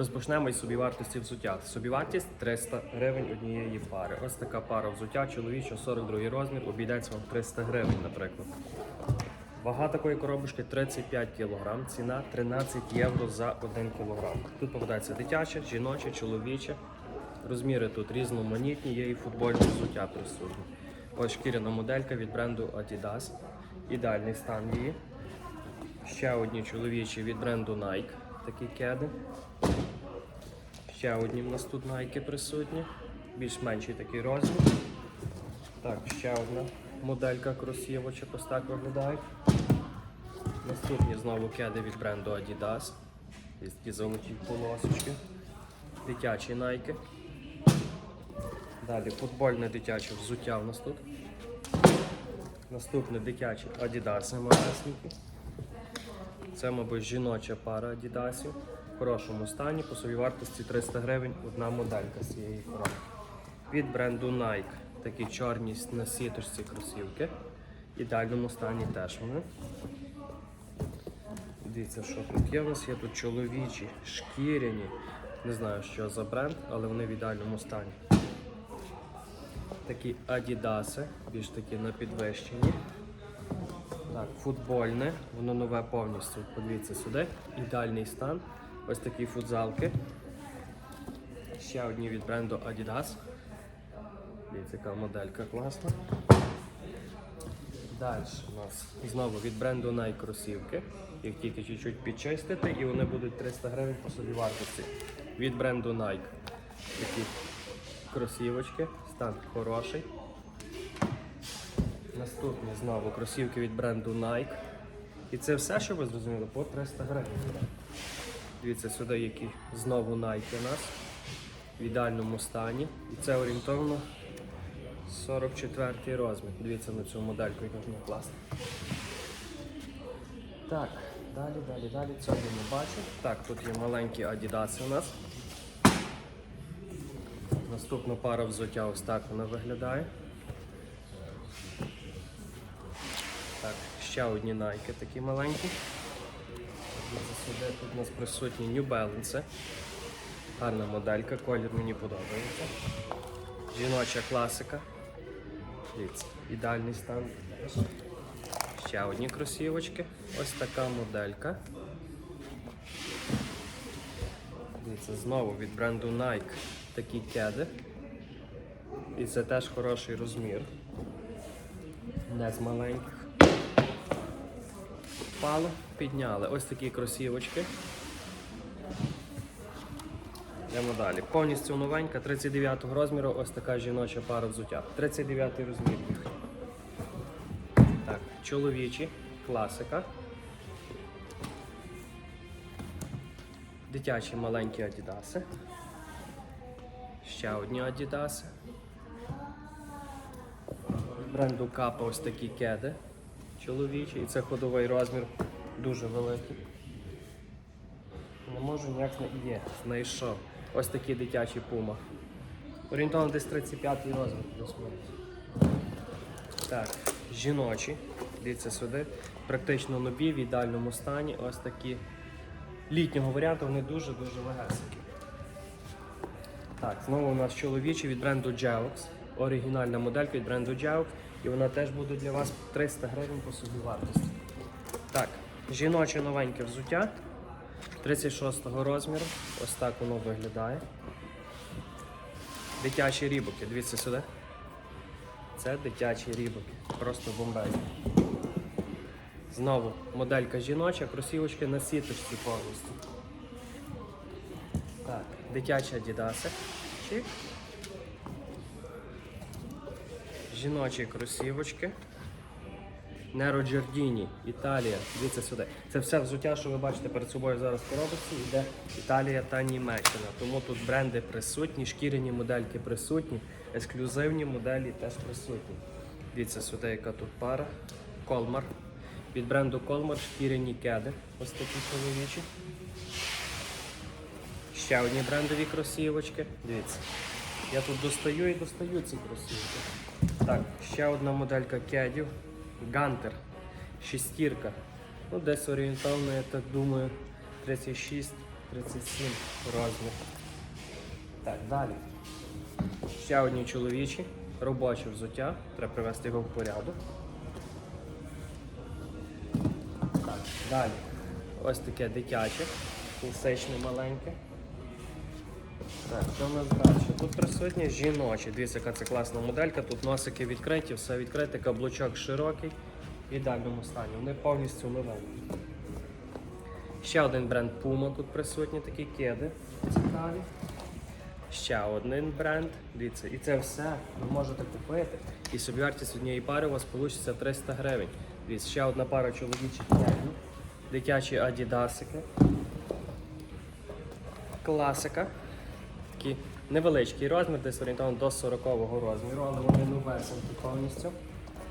Розпочнемо із собівартості взуття. Собівартість 300 гривень однієї пари. Ось така пара взуття, чоловіча, 42 розмір, обійдеться вам 300 гривень, наприклад. Вага такої коробочки 35 кг, ціна 13 євро за 1 кг. Тут попадається дитяче, жіноче, чоловіче. Розміри тут різноманітні, є і футбольне взуття присутні. Ось шкіряна моделька від бренду Adidas. Ідеальний стан її. Ще одні чоловічі від бренду Nike, такі кеди. Ще одні в нас тут Nike присутні. Більш-менший такий розмір. Так, ще одна моделька кросівочок ось так виглядають. Наступні знову кеди від бренду Adidas. Є такі золоті полосочки. Дитячі Nike. Далі футбольне дитяче взуття в нас тут. Наступне дитячі Adidas. Це, мабуть, жіноча пара Адідасів. Хорошому стані, по собі вартості 300 гривень одна моделька з цієї коробки. Від бренду Nike. Такі чорні на сіточці кросівки. В ідеальному стані теж вони. Дивіться, що тут є. У нас є тут чоловічі, шкіряні. Не знаю, що за бренд, але вони в ідеальному стані. Такі Адідаси, більш такі на підвищенні. Так, футбольне, воно нове повністю. Подивіться сюди. Ідеальний стан. Ось такі футзалки. Ще одні від бренду Adidas. Дивіться, яка моделька класна. Далі у нас знову від бренду Nike кросівки. Їх тільки чуть-чуть підчистити і вони будуть 300 гривень по собі вартості. Від бренду Nike. Такі кросівочки. Стан хороший. Наступні знову кросівки від бренду Nike. І це все, що ви зрозуміли, по 300 гривень. Дивіться сюди, які знову Nike у нас в ідеальному стані. І це орієнтовно 44 розмір. Дивіться на цю модельку, яка вона класна. Так, далі, далі, далі. Цього не бачу. Так, тут є маленькі Adidas у нас. Наступна пара взуття ось так вона виглядає. Так, ще одні Nike такі маленькі. Сюди, тут у нас присутні New Balance. Гарна моделька, колір мені подобається. Жіноча класика. Дивіться, ідеальний стан. Ще одні кросівочки. Ось така моделька. Дивіться, знову від бренду Nike такі кеди. І це теж хороший розмір. Не з маленьких. Впали, підняли. Ось такі кросівочки. Йдемо далі. Повністю новенька, 39 розміру, ось така жіноча пара взуття. 39 розмір. Так, чоловічі, класика. Дитячі маленькі адідаси. Ще одні адідаси. Бренду Капа ось такі кеди чоловічі. І це ходовий розмір дуже великий. Не можу ніяк не є. Знайшов. Ось такі дитячі пума. Орієнтовно десь 35 розмір плюс-мінус. Так, жіночі. Дивіться сюди. Практично нові в ідеальному стані. Ось такі літнього варіанту, вони дуже-дуже легесенькі. Так, знову у нас чоловічі від бренду Geox. Оригінальна моделька від бренду Geox. І вона теж буде для вас 300 гривень по собі вартості. Так, жіноче новеньке взуття 36 розміру. Ось так воно виглядає. Дитячі рібоки, дивіться сюди. Це дитячі рібоки. Просто бомбезні. Знову моделька жіноча, кросівочки на сіточці повністю. Так, дитячі адідаси. Чик. Жіночі кросівочки. Неро Джордіні, Італія. Дивіться сюди. Це все взуття, що ви бачите перед собою зараз в коробці, йде Італія та Німеччина. Тому тут бренди присутні, шкіряні модельки присутні, ексклюзивні моделі теж присутні. Дивіться сюди, яка тут пара. Колмар. Від бренду Колмар шкіряні кеди. Ось такі чоловічі. Ще одні брендові кросівочки. Дивіться. Я тут достаю і достаю ці кросівки. Так, ще одна моделька кедів. Гантер. Шестірка. Ну, десь орієнтовно, я так думаю, 36 37 розмір. Так, далі. Ще одні чоловічі, робоче взуття. Треба привести його в порядок. Так, далі. Ось таке дитяче, класичне маленьке. Так, що в нас далі? Тут присутні жіночі. Дивіться, яка це класна моделька. Тут носики відкриті, все відкрите, каблучок широкий, в ідеальному стані. Вони повністю новенькі. Ще один бренд Puma тут присутні, такі кеди цікаві. Ще один бренд. Дивіться, і це все ви можете купити. І собівартість однієї пари у вас вийде 300 гривень. Дивіться, ще одна пара чоловічих кедів. Дитячі адідасики. Класика. Такий невеличкий розмір, десь орієнтовно до 40-го розміру, але вони новесенькі повністю.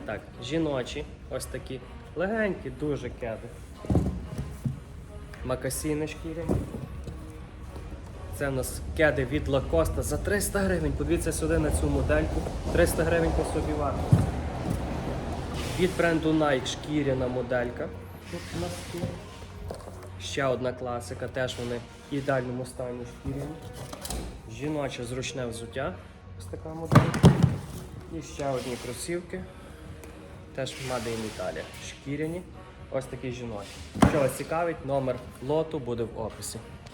Так, жіночі, ось такі легенькі, дуже кеди. Макасіни шкіряні. Це у нас кеди від Лакоста за 300 гривень. Подивіться сюди на цю модельку. 300 гривень по собі вартості. Від бренду Nike шкіряна моделька. Тут. Ще одна класика, теж вони в ідеальному стані шкіряні. Жіноче зручне взуття. Ось така модель. І ще одні кросівки. Теж Made in Italia. Шкіряні. Ось такі жіночі. Що вас цікавить, номер лоту буде в описі.